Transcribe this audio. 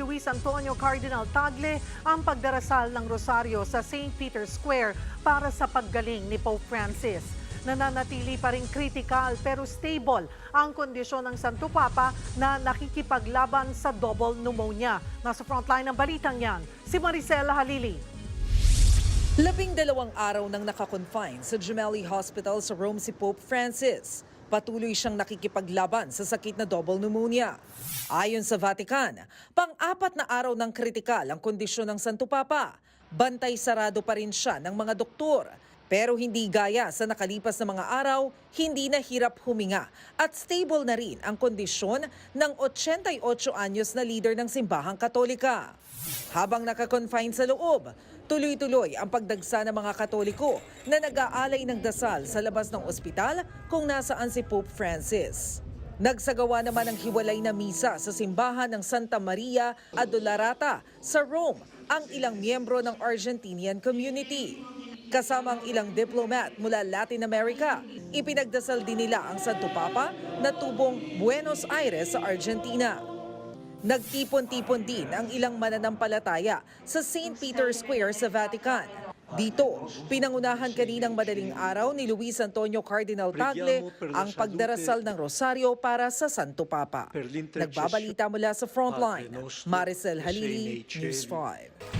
Luis Antonio Cardinal Tagle ang pagdarasal ng rosaryo sa St. Peter's Square para sa paggaling ni Pope Francis. Nananatili pa rin critical pero stable ang kondisyon ng Santo Papa na nakikipaglaban sa double pneumonia. Nasa frontline ng balitang yan, si Maricela Halili. Labing dalawang araw nang nakakonfine sa Gemelli Hospital sa Rome si Pope Francis. Patuloy siyang nakikipaglaban sa sakit na double pneumonia. Ayon sa Vatican, pang-apat na araw ng kritikal ang kondisyon ng Santo Papa. Bantay sarado pa rin siya ng mga doktor. Pero hindi gaya sa nakalipas na mga araw, hindi na hirap huminga at stable na rin ang kondisyon ng 88 anyos na leader ng simbahang katolika. Habang nakakonfine sa loob, tuloy-tuloy ang pagdagsa ng mga katoliko na nag-aalay ng dasal sa labas ng ospital kung nasaan si Pope Francis. Nagsagawa naman ng hiwalay na misa sa simbahan ng Santa Maria Adolarata sa Rome ang ilang miyembro ng Argentinian community. Kasama ang ilang diplomat mula Latin America, ipinagdasal din nila ang Santo Papa na tubong Buenos Aires sa Argentina. Nagtipon-tipon din ang ilang mananampalataya sa St. Peter's Square sa Vatican. Dito, pinangunahan kaninang madaling araw ni Luis Antonio Cardinal Tagle ang pagdarasal ng rosaryo para sa Santo Papa. Nagbabalita mula sa Frontline, Maricel Halili, News 5.